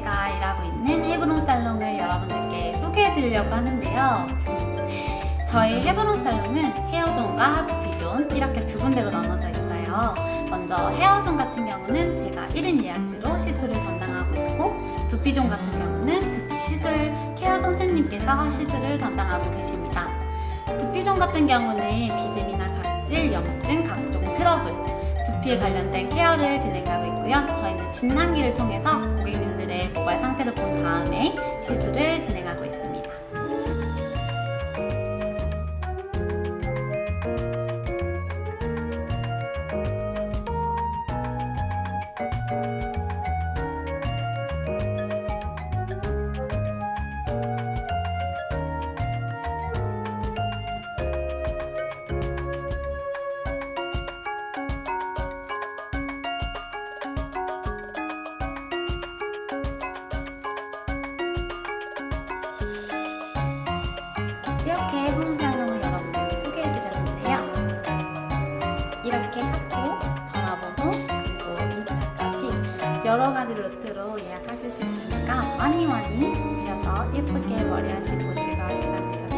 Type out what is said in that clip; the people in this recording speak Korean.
제가 일하고 있는 헤브론 살롱을 여러분들께 소개해 드리려고 하는데요. 저희 헤브론 살롱은 헤어존과 두피존 이렇게 두 군데로 나눠져 있어요. 먼저 헤어존 같은 경우는 제가 1인 예약제로 시술을 담당하고 있고 두피존 같은 경우는 두피 시술 케어 선생님께서 시술을 담당하고 계십니다. 두피존 같은 경우는 비듬이나 각질, 염증, 각종 트러블, 두피에 관련된 케어를 진행하고 있고요. 저희는 진단기를 통해서 모발 상태를 본 다음에 시술을 진행하고 있습니다. 이렇게 살롱을 여러분들께 소개해드렸는데요. 이렇게 카톡, 전화번호, 그리고 인스타까지 여러 가지 루트로 예약하실 수 있으니까 많이 많이 오셔서 예쁘게 머리 하시고 즐거운 시간 되셨으면!